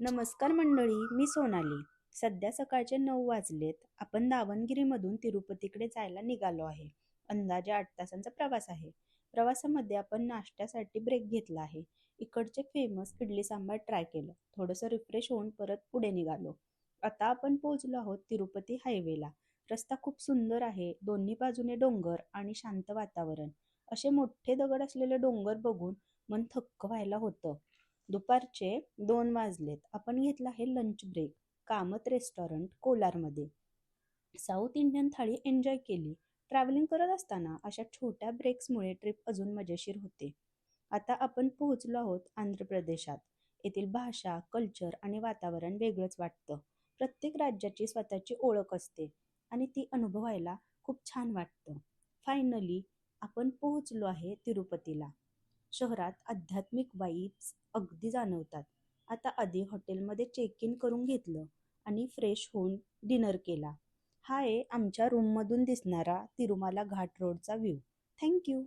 नमस्कार मंडळी मी सोनाली. सध्या सकाळचे नऊ वाजलेत. आपण दावणगिरीमधून तिरुपतीकडे जायला निघालो आहे. अंदाजे आठ तासांचा प्रवास आहे. प्रवासामध्ये आपण नाश्त्यासाठी ब्रेक घेतला आहे. इकडचे फेमस इडली सांबार ट्राय केलं. थोडंसं रिफ्रेश होऊन परत पुढे निघालो. आता आपण पोहोचलो आहोत तिरुपती हायवेला रस्ता खूप सुंदर आहे. दोन्ही बाजूने डोंगर आणि शांत वातावरण. असे मोठे दगड असलेले डोंगर बघून मन थक्क व्हायला होतं. दुपारचे दोन वाजलेत. आपण घेतला आहे लंच ब्रेक कामत रेस्टॉरंट कोलारमध्ये. साऊथ इंडियन थाळी एन्जॉय केली. ट्रॅव्हलिंग करत असताना अशा छोट्या ब्रेक्समुळे ट्रिप अजून मजेशीर होते. आता आपण पोहोचलो आहोत आंध्र प्रदेशात. येथील भाषा कल्चर आणि वातावरण वेगळंच वाटतं. प्रत्येक राज्याची स्वतःची ओळख असते आणि ती अनुभवायला खूप छान वाटतं. फायनली आपण पोहोचलो आहे तिरुपतीला. शहरात आध्यात्मिक वाईब्स अगदी जाणवतात. आता आधी हॉटेलमध्ये चेक इन करून घेतलं आणि फ्रेश होऊन डिनर केला. हा आहे आमच्या रूममधून दिसणारा तिरुमाला घाट रोडचा व्ह्यू थँक्यू